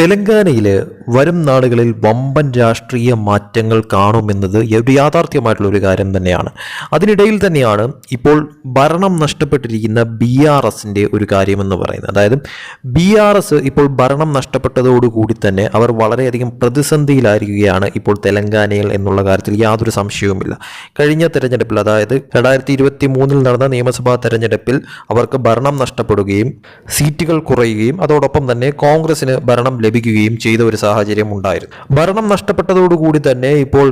തെലങ്കാനയിൽ വരും നാളുകളിൽ വമ്പൻ രാഷ്ട്രീയ മാറ്റങ്ങൾ കാണുമെന്നത് ഒരു യാഥാർത്ഥ്യമായിട്ടുള്ള ഒരു കാര്യം തന്നെയാണ്. അതിനിടയിൽ തന്നെയാണ് ഇപ്പോൾ ഭരണം നഷ്ടപ്പെട്ടിരിക്കുന്ന ബി ആർ എസിന്റെ ഒരു കാര്യമെന്ന് പറയുന്നത്. അതായത് ബി ആർ എസ് ഇപ്പോൾ ഭരണം നഷ്ടപ്പെട്ടതോടുകൂടി തന്നെ അവർ വളരെയധികം പ്രതിസന്ധിയിലായിരിക്കുകയാണ് ഇപ്പോൾ തെലങ്കാനയിൽ എന്നുള്ള കാര്യത്തിൽ യാതൊരു സംശയവുമില്ല. കഴിഞ്ഞ തെരഞ്ഞെടുപ്പിൽ അതായത് രണ്ടായിരത്തി ഇരുപത്തി മൂന്നിൽ നടന്ന നിയമസഭാ തെരഞ്ഞെടുപ്പിൽ അവർക്ക് ഭരണം നഷ്ടപ്പെടുകയും സീറ്റുകൾ കുറയുകയും അതോടൊപ്പം തന്നെ കോൺഗ്രസിന് ഭരണം ലഭിക്കുകയും ചെയ്ത ഒരു സാഹചര്യം ഉണ്ടായിരുന്നു. ഭരണം നഷ്ടപ്പെട്ടതോടുകൂടി തന്നെ ഇപ്പോൾ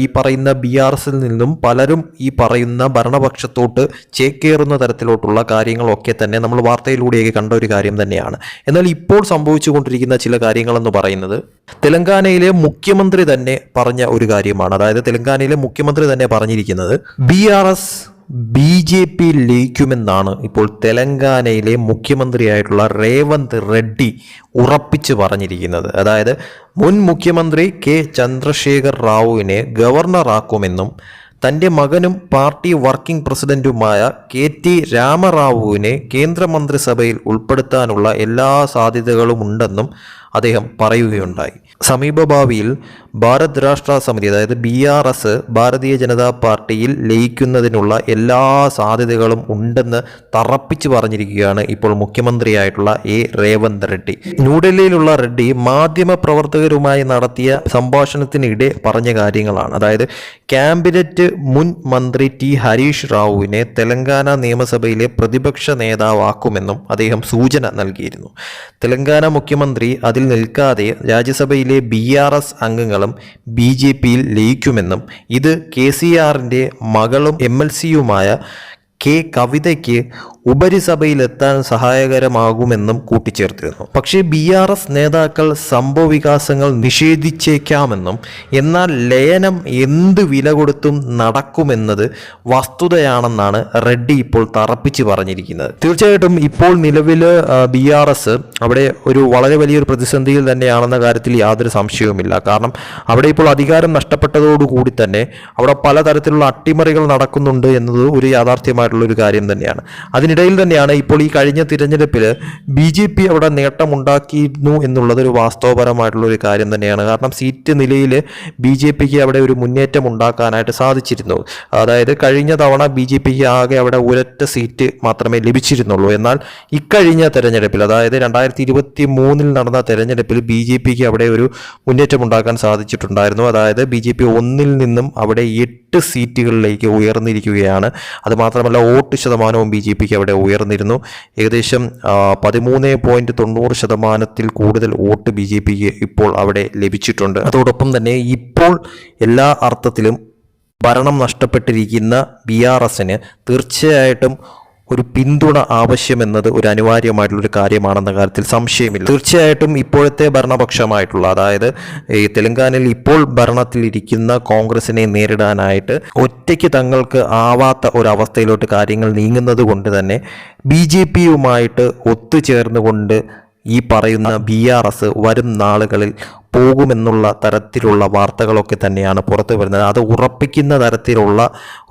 ഈ പറയുന്ന ബി ആർ എസിൽ നിന്നും പലരും ഈ പറയുന്ന ഭരണപക്ഷത്തോട്ട് ചേക്കേറുന്ന തരത്തിലോട്ടുള്ള കാര്യങ്ങളൊക്കെ തന്നെ നമ്മൾ വാർത്തയിലൂടെയൊക്കെ കണ്ട ഒരു കാര്യം തന്നെയാണ്. എന്നാൽ ഇപ്പോൾ സംഭവിച്ചുകൊണ്ടിരിക്കുന്ന ചില കാര്യങ്ങളെന്ന് പറയുന്നത് തെലങ്കാനയിലെ മുഖ്യമന്ത്രി തന്നെ പറഞ്ഞ ഒരു കാര്യമാണ്. അതായത് തെലങ്കാനയിലെ മുഖ്യമന്ത്രി തന്നെ പറഞ്ഞിരിക്കുന്നത് B R S B J P ലയിക്കുമെന്നാണ് ഇപ്പോൾ തെലങ്കാനയിലെ മുഖ്യമന്ത്രിയായിട്ടുള്ള രേവന്ത് റെഡ്ഡി ഉറപ്പിച്ചു പറഞ്ഞിരിക്കുന്നത്. അതായത് മുൻ മുഖ്യമന്ത്രി കെ ചന്ദ്രശേഖർ റാവുവിനെ ഗവർണറാക്കുമെന്നും തന്റെ മകനും പാർട്ടി വർക്കിംഗ് പ്രസിഡന്റുമായ കെ ടി രാമറാവുവിനെ കേന്ദ്രമന്ത്രിസഭയിൽ ഉൾപ്പെടുത്താനുള്ള എല്ലാ സാധ്യതകളും ഉണ്ടെന്നും അദ്ദേഹം പറയുകയുണ്ടായി. സമീപഭാവിയിൽ ഭാരത് രാഷ്ട്ര സമിതി അതായത് B R S Bharatiya Janata പാർട്ടിയിൽ ലയിക്കുന്നതിനുള്ള എല്ലാ സാധ്യതകളും ഉണ്ടെന്ന് തറപ്പിച്ചു പറഞ്ഞിരിക്കുകയാണ് ഇപ്പോൾ മുഖ്യമന്ത്രിയായിട്ടുള്ള എ. രേവന്ത് റെഡ്ഡി. ന്യൂഡൽഹിയിലുള്ള റെഡ്ഡി മാധ്യമ പ്രവർത്തകരുമായി നടത്തിയ സംഭാഷണത്തിനിടെ പറഞ്ഞ കാര്യങ്ങളാണ്. അതായത് ക്യാബിനറ്റ് മുൻ മന്ത്രി ടി. ഹരീഷ് റാവുവിനെ തെലങ്കാന നിയമസഭയിലെ പ്രതിപക്ഷ നേതാവാക്കുമെന്നും അദ്ദേഹം സൂചന നൽകിയിരുന്നു. തെലങ്കാന മുഖ്യമന്ത്രി അതിൽ നിൽക്കാതെ രാജ്യസഭയിലെ ബി ആർ എസ് അംഗങ്ങളും ബി ജെ പിയിൽ ലയിക്കുമെന്നും ഇത് കെ സി ആറിന്റെ മകളും എം എൽ സിയുമായ കെ കവിതയ്ക്ക് ഉപരിസഭയിലെത്താൻ സഹായകരമാകുമെന്നും കൂട്ടിച്ചേർത്തിരുന്നു. പക്ഷേ ബി ആർ എസ് നേതാക്കൾ സംഭവവികാസങ്ങൾ നിഷേധിച്ചേക്കാമെന്നും എന്നാൽ ലയനം എന്ത് വില കൊടുത്തും നടക്കുമെന്നത് വസ്തുതയാണെന്നാണ് റെഡ്ഡി ഇപ്പോൾ തറപ്പിച്ച് പറഞ്ഞിരിക്കുന്നത്. തീർച്ചയായിട്ടും ഇപ്പോൾ നിലവിൽ ബി ആർ എസ് അവിടെ ഒരു വളരെ വലിയൊരു പ്രതിസന്ധിയിൽ തന്നെയാണെന്ന കാര്യത്തിൽ യാതൊരു സംശയവുമില്ല. കാരണം അവിടെ ഇപ്പോൾ അധികാരം നഷ്ടപ്പെട്ടതോടുകൂടി തന്നെ അവിടെ പലതരത്തിലുള്ള അട്ടിമറികൾ നടക്കുന്നുണ്ട് എന്നത് ഒരു യാഥാർത്ഥ്യമായിട്ടുള്ള ഒരു കാര്യം തന്നെയാണ്. അതിനിടയിൽ തന്നെയാണ് ഇപ്പോൾ ഈ കഴിഞ്ഞ തിരഞ്ഞെടുപ്പിൽ ബി ജെ പി അവിടെ നേട്ടമുണ്ടാക്കിയിരുന്നു എന്നുള്ളത് ഒരു വാസ്തവപരമായിട്ടുള്ള ഒരു കാര്യം തന്നെയാണ്. കാരണം സീറ്റ് നിലയിൽ ബി ജെ പിക്ക് അവിടെ ഒരു മുന്നേറ്റം ഉണ്ടാക്കാനായിട്ട് സാധിച്ചിരുന്നു. അതായത് കഴിഞ്ഞ തവണ ബി ജെ പിക്ക് ആകെ അവിടെ ഒരൊറ്റ സീറ്റ് മാത്രമേ ലഭിച്ചിരുന്നുള്ളൂ. എന്നാൽ ഇക്കഴിഞ്ഞ തെരഞ്ഞെടുപ്പിൽ അതായത് രണ്ടായിരത്തി ഇരുപത്തി മൂന്നിൽ നടന്ന തെരഞ്ഞെടുപ്പിൽ ബി ജെ പിക്ക് അവിടെ ഒരു മുന്നേറ്റം ഉണ്ടാക്കാൻ സാധിച്ചിട്ടുണ്ടായിരുന്നു. അതായത് ബി ജെ പി ഒന്നിൽ നിന്നും അവിടെ എട്ട് സീറ്റുകളിലേക്ക് ഉയർന്നിരിക്കുകയാണ്. അത് വോട്ട് ശതമാനവും ബി ജെ പിക്ക് അവിടെ ഉയർന്നിരുന്നു. ഏകദേശം പതിമൂന്ന് പോയിന്റ് തൊണ്ണൂറ് ശതമാനത്തിൽ കൂടുതൽ വോട്ട് ബി ജെ പിക്ക് ഇപ്പോൾ അവിടെ ലഭിച്ചിട്ടുണ്ട്. അതോടൊപ്പം തന്നെ ഇപ്പോൾ എല്ലാ അർത്ഥത്തിലും ഭരണം നഷ്ടപ്പെട്ടിരിക്കുന്ന ബി ആർ എസിന് തീർച്ചയായിട്ടും ഒരു പിന്തുണ ആവശ്യമെന്നത് ഒരു അനിവാര്യമായിട്ടുള്ളൊരു കാര്യമാണെന്ന കാര്യത്തിൽ സംശയമില്ല. തീർച്ചയായിട്ടും ഇപ്പോഴത്തെ ഭരണപക്ഷമായിട്ടുള്ള അതായത് ഈ തെലങ്കാനയിൽ ഇപ്പോൾ ഭരണത്തിലിരിക്കുന്ന കോൺഗ്രസിനെ നേരിടാനായിട്ട് ഒറ്റയ്ക്ക് തങ്ങൾക്ക് ആവാത്ത ഒരവസ്ഥയിലോട്ട് കാര്യങ്ങൾ നീങ്ങുന്നത് കൊണ്ട് തന്നെ ബി ജെ പിയുമായിട്ട് ഒത്തുചേർന്നുകൊണ്ട് ഈ പറയുന്ന ബി ആർ എസ് വരും നാളുകളിൽ പോകുമെന്നുള്ള തരത്തിലുള്ള വാർത്തകളൊക്കെ തന്നെയാണ് പുറത്തു വരുന്നത്. അത് ഉറപ്പിക്കുന്ന തരത്തിലുള്ള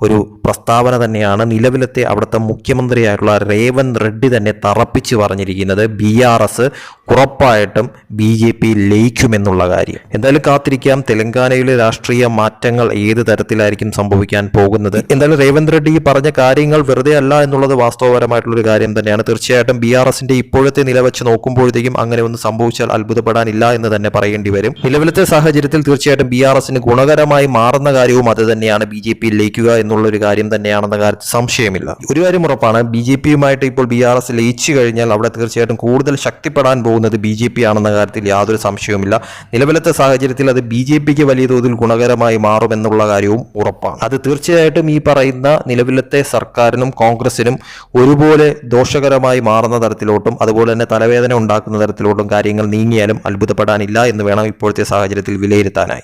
ഒരു പ്രസ്താവന തന്നെയാണ് നിലവിലത്തെ അവിടുത്തെ മുഖ്യമന്ത്രിയായിട്ടുള്ള രേവന്ത് റെഡ്ഡി തന്നെ തറപ്പിച്ച് പറഞ്ഞിരിക്കുന്നത്. ബി ആർ എസ് ഉറപ്പായിട്ടും ബി ജെ പി ലയിക്കുമെന്നുള്ള കാര്യം. എന്തായാലും കാത്തിരിക്കാം. തെലങ്കാനയിലെ രാഷ്ട്രീയ മാറ്റങ്ങൾ ഏത് തരത്തിലായിരിക്കും സംഭവിക്കാൻ പോകുന്നത്? എന്തായാലും രേവന്ത് റെഡ്ഡി പറഞ്ഞ കാര്യങ്ങൾ വെറുതെ അല്ല എന്നുള്ളത് വാസ്തവപരമായിട്ടുള്ള ഒരു കാര്യം തന്നെയാണ്. തീർച്ചയായിട്ടും ബി ആർ എസിന്റെ ഇപ്പോഴത്തെ നില വെച്ച് നോക്കുമ്പോഴത്തേക്കും അങ്ങനെ ഒന്ന് സംഭവിച്ചാൽ അത്ഭുതപ്പെടാനില്ല എന്ന് തന്നെ പറയേണ്ടി വരും നിലവിലത്തെ സാഹചര്യത്തിൽ തീർച്ചയായിട്ടും ബി ആർ എസിന് ഗുണകരമായി മാറുന്ന കാര്യവും അത് തന്നെയാണ്. ബി ജെ പിയിൽ ലയിക്കുക എന്നുള്ള ഒരു കാര്യം തന്നെയാണെന്ന കാര്യത്തിൽ സംശയമില്ല. ഒരു കാര്യം ഉറപ്പാണ് ബി ജെ പിയുമായിട്ട് ഇപ്പോൾ ബി ആർ എസ് ലയിച്ചു കഴിഞ്ഞാൽ അവിടെ തീർച്ചയായിട്ടും കൂടുതൽ ശക്തിപ്പെടാൻ പോകുന്നത് ബി ജെ പി ആണെന്ന കാര്യത്തിൽ യാതൊരു സംശയവുമില്ല. നിലവിലത്തെ സാഹചര്യത്തിൽ അത് ബി ജെ പിക്ക് വലിയ തോതിൽ ഗുണകരമായി മാറുമെന്നുള്ള കാര്യവും ഉറപ്പാണ്. അത് തീർച്ചയായിട്ടും ഈ പറയുന്ന നിലവിലത്തെ സർക്കാരിനും കോൺഗ്രസിനും ഒരുപോലെ ദോഷകരമായി മാറുന്ന തരത്തിലോട്ടും അതുപോലെ തന്നെ തലവേദന ഉണ്ടാക്കുന്ന തരത്തിലോട്ടും കാര്യങ്ങൾ നീങ്ങിയാലും അത്ഭുതപ്പെടാനില്ല എന്ന് വേണം ഇപ്പോഴത്തെ സാഹചര്യത്തിൽ വിലയിരുത്താനായി.